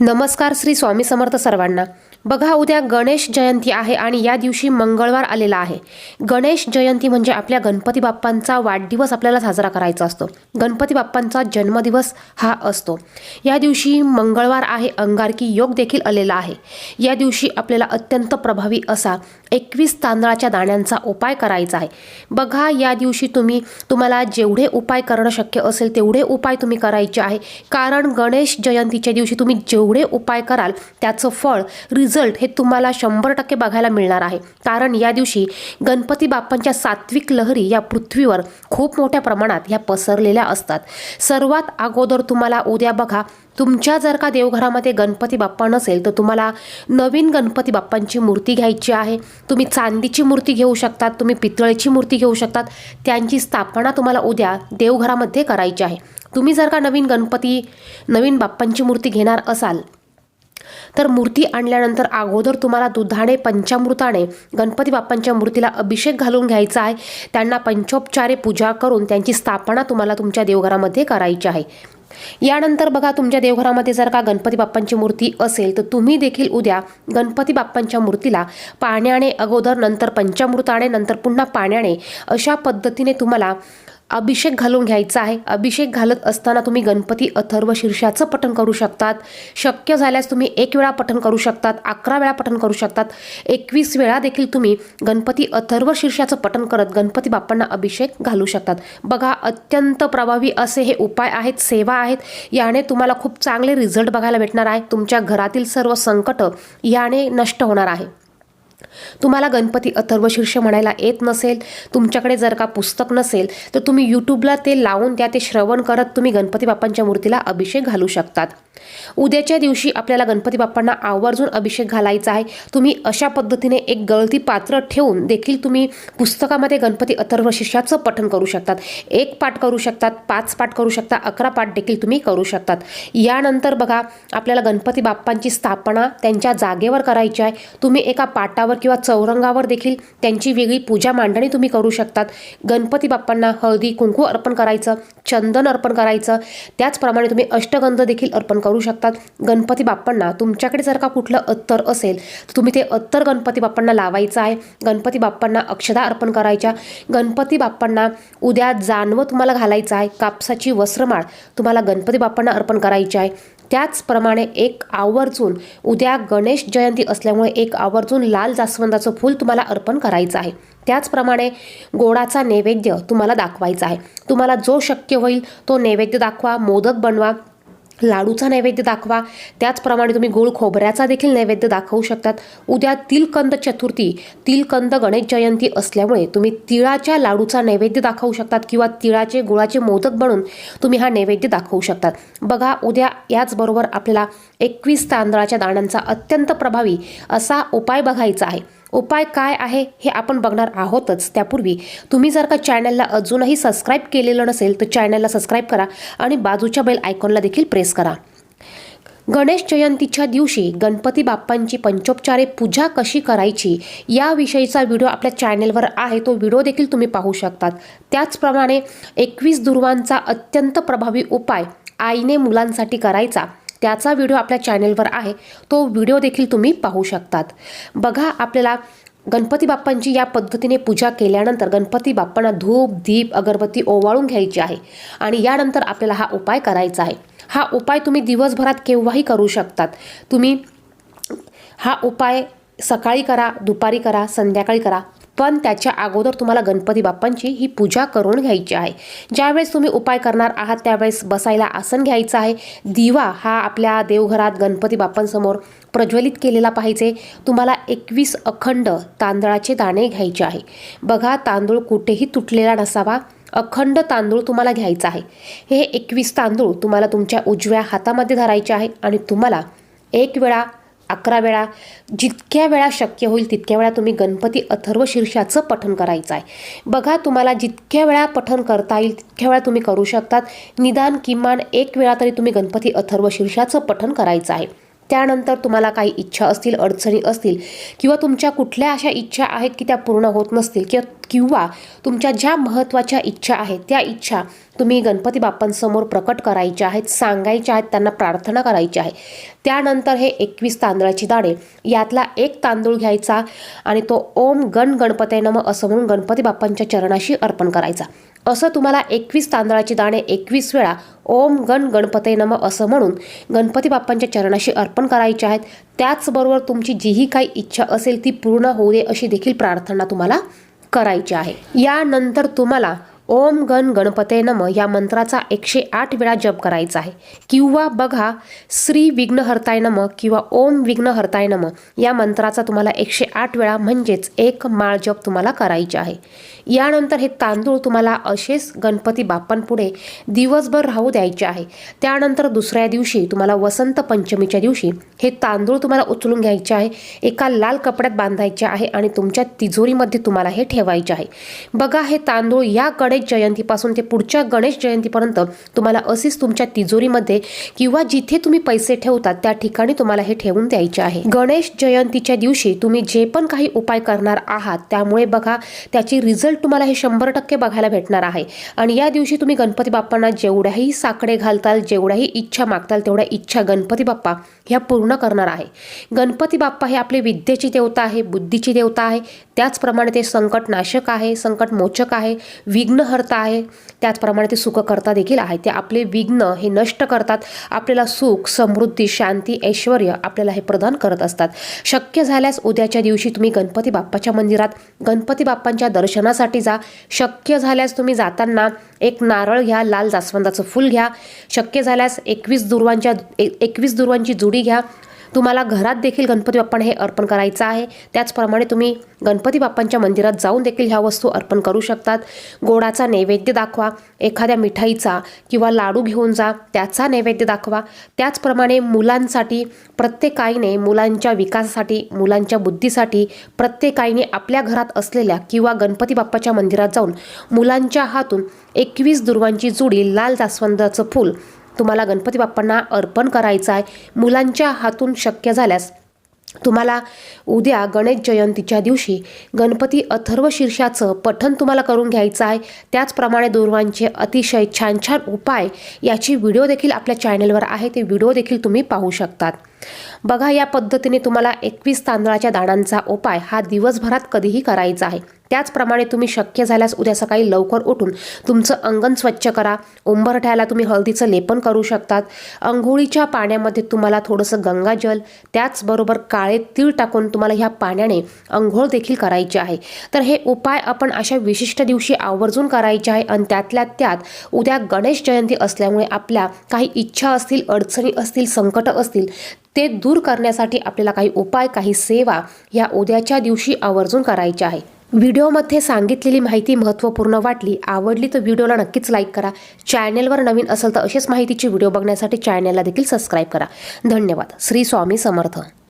नमस्कार श्री स्वामी समर्थ सर्वांना. बघा उद्या गणेश जयंती आहे आणि या दिवशी मंगळवार आलेला आहे. गणेश जयंती म्हणजे आपल्या गणपती बाप्पांचा वाढदिवस आपल्याला साजरा करायचा असतो. गणपती बाप्पांचा जन्मदिवस हा असतो. या दिवशी मंगळवार आहे अंगारकी योग देखील आलेला आहे. या दिवशी आपल्याला अत्यंत प्रभावी असा एकवीस तांदळाच्या दाण्यांचा उपाय करायचा आहे. बघा या दिवशी तुम्ही तुम्हाला जेवढे उपाय करणं शक्य असेल तेवढे उपाय तुम्ही करायचे आहे. कारण गणेश जयंतीच्या दिवशी तुम्ही जेवढे उपाय कराल त्याचं फळ रिझल्ट हे तुम्हाला शंभर टक्के बघायला मिळणार आहे. कारण या दिवशी गणपती बाप्पांच्या सात्विक लहरी या पृथ्वीवर खूप मोठ्या प्रमाणात ह्या पसरलेल्या असतात. सर्वात अगोदर तुम्हाला उद्या बघा तुमच्या जर का देवघरामध्ये गणपती बाप्पा नसेल तर तुम्हाला नवीन गणपती बाप्पांची मूर्ती घ्यायची आहे. तुम्ही चांदीची मूर्ती घेऊ शकतात तुम्ही पितळेची मूर्ती घेऊ शकतात. त्यांची स्थापना तुम्हाला उद्या देवघरामध्ये करायची आहे. तुम्ही जर का नवीन गणपती नवीन बाप्पांची मूर्ती घेणार असाल तर मूर्ती आणल्यानंतर अगोदर तुम्हाला दुधाने पंचामृताने गणपती बाप्पांच्या मूर्तीला अभिषेक घालून घ्यायचा आहे. त्यांना पंचोपचारे पूजा करून त्यांची स्थापना तुम्हाला तुमच्या देवघरामध्ये करायची आहे. यानंतर बघा तुमच्या देवघरामध्ये जर का गणपती बाप्पांची मूर्ती असेल तर तुम्ही देखील उद्या गणपती बाप्पांच्या मूर्तीला पाण्याने अगोदर नंतर पंचामृताने नंतर पुन्हा पाण्याने अशा पद्धतीने तुम्हाला अभिषेक घालून घ्यायचा आहे. अभिषेक घालत असताना तुम्ही गणपती अथर्व शीर्षाचं पठण करू शकतात. शक्य झाल्यास तुम्ही एक वेळा पठण करू शकतात अकरा वेळा पठण करू शकतात. एकवीस वेळा देखील तुम्ही गणपती अथर्व शीर्षाचं पठण करत गणपती बाप्पांना अभिषेक घालू शकतात. बघा अत्यंत प्रभावी असे हे उपाय आहेत सेवा आहेत. याने तुम्हाला खूप चांगले रिझल्ट बघायला भेटणार आहे. तुमच्या घरातील सर्व संकट याने नष्ट होणार आहे. तुम्हाला गणपती अथर्वशीर्ष म्हणायला येत नसेल तुमच्याकडे जर का पुस्तक नसेल तर तुम्ही यूट्यूबला ते लावून त्या ते श्रवण करत तुम्ही गणपती बाप्पांच्या मूर्तीला अभिषेक घालू शकतात. उद्याच्या दिवशी आपल्याला गणपती बाप्पांना आवर्जून अभिषेक घालायचा आहे. तुम्ही अशा पद्धतीने एक गळती पात्र ठेवून देखील तुम्ही पुस्तकामध्ये गणपती अथर्वशीर्षाचं पठण करू शकतात. एक पाठ करू शकतात पाच पाठ करू शकता अकरा पाठ देखील तुम्ही करू शकतात. यानंतर बघा आपल्याला गणपती बाप्पांची स्थापना त्यांच्या जागेवर करायची आहे. तुम्ही एका पाटावर किंवा चौरंगावर देखील त्यांची वेगळी पूजा मांडणी तुम्ही करू शकतात. गणपती बाप्पांना हळदी कुंकू अर्पण करायचं चंदन अर्पण करायचं. त्याचप्रमाणे तुम्ही अष्टगंध देखील अर्पण करू शकतात. गणपती बाप्पांना तुमच्याकडे जर का कुठलं अत्तर असेल तर तुम्ही ते अत्तर गणपती बाप्पांना लावायचं आहे. गणपती बाप्पांना अक्षदा अर्पण करायच्या. गणपती बाप्पांना उद्या जानवं तुम्हाला घालायचं आहे. कापसाची वस्त्रमाळ तुम्हाला गणपती बाप्पांना अर्पण करायची आहे. त्याचप्रमाणे एक आवर्जून उद्या गणेश जयंती असल्यामुळे एक आवर्जून लाल जास्वंदाचं फूल तुम्हाला अर्पण करायचं आहे. त्याचप्रमाणे गोडाचा नैवेद्य तुम्हाला दाखवायचा आहे. तुम्हाला जो शक्य होईल तो नैवेद्य दाखवा मोदक बनवा लाडूचा नैवेद्य दाखवा. त्याचप्रमाणे तुम्ही गोळ खोबऱ्याचा देखील नैवेद्य दाखवू शकतात. उद्या तिलकंद चतुर्थी तिलकंद गणेश जयंती असल्यामुळे तुम्ही तिळाच्या लाडूचा नैवेद्य दाखवू शकतात किंवा तिळाचे गुळाचे मोदक बनवून तुम्ही हा नैवेद्य दाखवू शकतात. बघा उद्या याचबरोबर आपल्याला एकवीस तांदळाच्या दाण्यांचा अत्यंत प्रभावी असा उपाय बघायचा आहे. उपाय काय आहे हे आपण बघणार आहोतच. त्यापूर्वी तुम्ही जर का चॅनलला अजूनही सबस्क्राईब केलेलं नसेल तर चॅनलला सबस्क्राईब करा आणि बाजूच्या बेल आयकॉनला देखील प्रेस करा. गणेश जयंतीच्या दिवशी गणपती बाप्पांची पंचोपचारे पूजा कशी करायची याविषयीचा व्हिडिओ आपल्या चॅनेलवर आहे. तो व्हिडिओ देखील तुम्ही पाहू शकतात. त्याचप्रमाणे एकवीस दुर्वांचा अत्यंत प्रभावी उपाय आईने मुलांसाठी करायचा. त्याचा व्हिडिओ आपल्या चॅनेलवर आहे. तो व्हिडिओ देखील तुम्ही पाहू शकतात. बघा आपल्याला गणपती बाप्पांची या पद्धतीने पूजा केल्यानंतर गणपती बाप्पांना धूप दीप अगरबत्ती ओवाळून घ्यायची आहे. आणि यानंतर आपल्याला हा उपाय करायचा आहे. हा उपाय तुम्ही दिवसभरात केव्हाही करू शकतात. तुम्ही हा उपाय सकाळी करा दुपारी करा संध्याकाळी करा. पण त्याच्या अगोदर तुम्हाला गणपती बाप्पांची ही पूजा करून घ्यायची आहे. ज्यावेळेस तुम्ही उपाय करणार आहात त्यावेळेस बसायला आसन घ्यायचं आहे. दिवा हा आपल्या देवघरात गणपती बाप्पांसमोर प्रज्वलित केलेला पाहिजे. तुम्हाला एकवीस अखंड तांदळाचे दाणे घ्यायचे आहे. बघा तांदूळ कुठेही तुटलेला नसावा. अखंड तांदूळ तुम्हाला घ्यायचा आहे. हे एकवीस तांदूळ तुम्हाला तुमच्या उजव्या हातामध्ये धरायचे आहे आणि तुम्हाला एक वेळा अकरा वेळा जितक्या वेळा शक्य होईल तितक्या वेळा तुम्ही गणपती अथर्व शीर्षाचं पठण करायचं आहे. बघा तुम्हाला जितक्या वेळा पठण करता येईल तितक्या वेळा तुम्ही करू शकतात. निदान किमान एक वेळा तरी तुम्ही गणपती अथर्व शीर्षाचं पठण करायचं आहे. त्यानंतर तुम्हाला काही इच्छा असतील अडचणी असतील किंवा तुमच्या कुठल्या अशा इच्छा आहेत की त्या पूर्ण होत नसतील किंवा किंवा तुमच्या ज्या महत्त्वाच्या इच्छा आहेत त्या इच्छा तुम्ही गणपती बाप्पांसमोर प्रकट करायच्या आहेत सांगायच्या आहेत त्यांना प्रार्थना करायची आहे. त्यानंतर हे एकवीस तांदळाची दाणे यातला एक तांदूळ घ्यायचा आणि तो ओम गण गणपते नम असं म्हणून गणपती बाप्पांच्या चरणाशी अर्पण करायचा. असं तुम्हाला एकवीस तांदळाचे दाणे एकवीस वेळा ओम गण गणपते नम असं म्हणून गणपती बाप्पांच्या चरणाशी अर्पण करायचे आहेत. त्याचबरोबर तुमची जीही काही इच्छा असेल ती पूर्ण होऊ दे अशी देखील प्रार्थना तुम्हाला करायची आहे. यानंतर तुम्हाला ओम गण गणपते नम या मंत्राचा एकशे आठ वेळा जप करायचा आहे. किंवा बघा श्री विघ्नहर्ताय नम किंवा ओम विघ्नहर्ताय नम या मंत्राचा तुम्हाला एकशे आठ वेळा म्हणजेच एक माळ जप तुम्हाला करायचे आहे. यानंतर हे तांदूळ तुम्हाला असेच गणपती बाप्पांपुढे दिवसभर राहू द्यायचे आहे. त्यानंतर दुसऱ्या दिवशी तुम्हाला वसंत पंचमीच्या दिवशी हे तांदूळ तुम्हाला उचलून घ्यायचे आहे. एका लाल कपड्यात बांधायचे आहे आणि तुमच्या तिजोरीमध्ये तुम्हाला हे ठेवायचे आहे. बघा हे तांदूळ या गणेश जयंतीपासून ते पुढच्या गणेश जयंतीपर्यंत तुम्हाला असेच तुमच्या तिजोरीमध्ये किंवा जिथे तुम्ही पैसे ठेवतात त्या ठिकाणी तुम्हाला हे ठेवून द्यायचे आहे. गणेश जयंतीच्या दिवशी तुम्ही जे पण काही उपाय करणार आहात त्यामुळे बघा त्याची रिझल्ट तुम्हाला हे शंभर टक्के बघायला भेटणार आहे. आणि या दिवशी तुम्ही गणपती बाप्पांना जेवढ्याही साकडे घालताल जेवढ्याही इच्छा मागताल तेवढ्या इच्छा गणपती बाप्पा ह्या पूर्ण करणार आहे. गणपती बाप्पा हे आपले विद्येची देवता आहे बुद्धीची देवता आहे. त्याचप्रमाणे ते संकटनाशक आहे संकटमोचक आहे. विघ्न हरता आहे. त्याचप्रमाणे ते सुखकर्ता देखील आहे ते आपले विघ्न हे नष्ट करतात. आपल्याला सुख समृद्धी शांती ऐश्वर आपल्याला हे प्रदान करत असतात. शक्य झाल्यास उद्याच्या दिवशी तुम्ही गणपती बाप्पाच्या मंदिरात गणपती बाप्पांच्या दर्शनासाठी जा. शक्य झाल्यास तुम्ही जाताना एक नारळ घ्या लाल जास्वंदाचं फूल घ्या. शक्य झाल्यास एकवीस दुर्वांच्या एकवीस दुर्वांची जुडी घ्या. तुम्हाला घरात देखील गणपती बाप्पांना हे अर्पण करायचं आहे. त्याचप्रमाणे तुम्ही गणपती बाप्पांच्या मंदिरात जाऊन देखील ह्या वस्तू अर्पण करू शकतात. गोडाचा नैवेद्य दाखवा एखाद्या मिठाईचा किंवा लाडू घेऊन जा त्याचा नैवेद्य दाखवा. त्याचप्रमाणे मुलांसाठी प्रत्येक आईने मुलांच्या विकासासाठी मुलांच्या बुद्धीसाठी प्रत्येक आईने आपल्या घरात असलेल्या किंवा गणपती बाप्पाच्या मंदिरात जाऊन मुलांच्या हातून एकवीस दुर्वांची जुडी लाल जास्वंदाचं फूल तुम्हाला गणपती बाप्पांना अर्पण करायचं आहे. मुलांच्या हातून शक्य झाल्यास तुम्हाला उद्या गणेश जयंतीच्या दिवशी गणपती अथर्व शीर्षाचं पठण तुम्हाला करून घ्यायचं आहे. त्याचप्रमाणे दुर्वांचे अतिशय छान छान उपाय याची व्हिडिओ देखील आपल्या चॅनलवर आहे. ते व्हिडिओ देखील तुम्ही पाहू शकतात. बघा या पद्धतीने तुम्हाला एकवीस तांदळाच्या दाणांचा उपाय हा दिवसभरात कधीही करायचा आहे. त्याचप्रमाणे तुम्ही शक्य झाल्यास उद्या सकाळी लवकर उठून तुमचं अंगण स्वच्छ करा. उंबरठ्याला तुम्ही हळदीचं लेपन करू शकतात. अंघोळीच्या पाण्यामध्ये तुम्हाला थोडंसं गंगाजल त्याचबरोबर काळे तीळ टाकून तुम्हाला ह्या पाण्याने अंघोळ देखील करायची आहे. तर हे उपाय आपण अशा विशिष्ट दिवशी आवर्जून करायचे आहे आणि त्यातल्या त्यात उद्या गणेश जयंती असल्यामुळे आपल्या काही इच्छा असतील अडचणी असतील संकट असतील ते दूर करण्यासाठी आपल्याला काही उपाय काही सेवा या उद्याच्या दिवशी आवर्जून करायच्या आहे. व्हिडिओमध्ये सांगितलेली माहिती महत्त्वपूर्ण वाटली. आवडली तर व्हिडिओला नक्कीच लाईक करा. चॅनेलवर नवीन असेल तर अशीच माहितीची व्हिडिओ बघण्यासाठी चॅनेलला देखील सबस्क्राईब करा. धन्यवाद. श्री स्वामी समर्थ.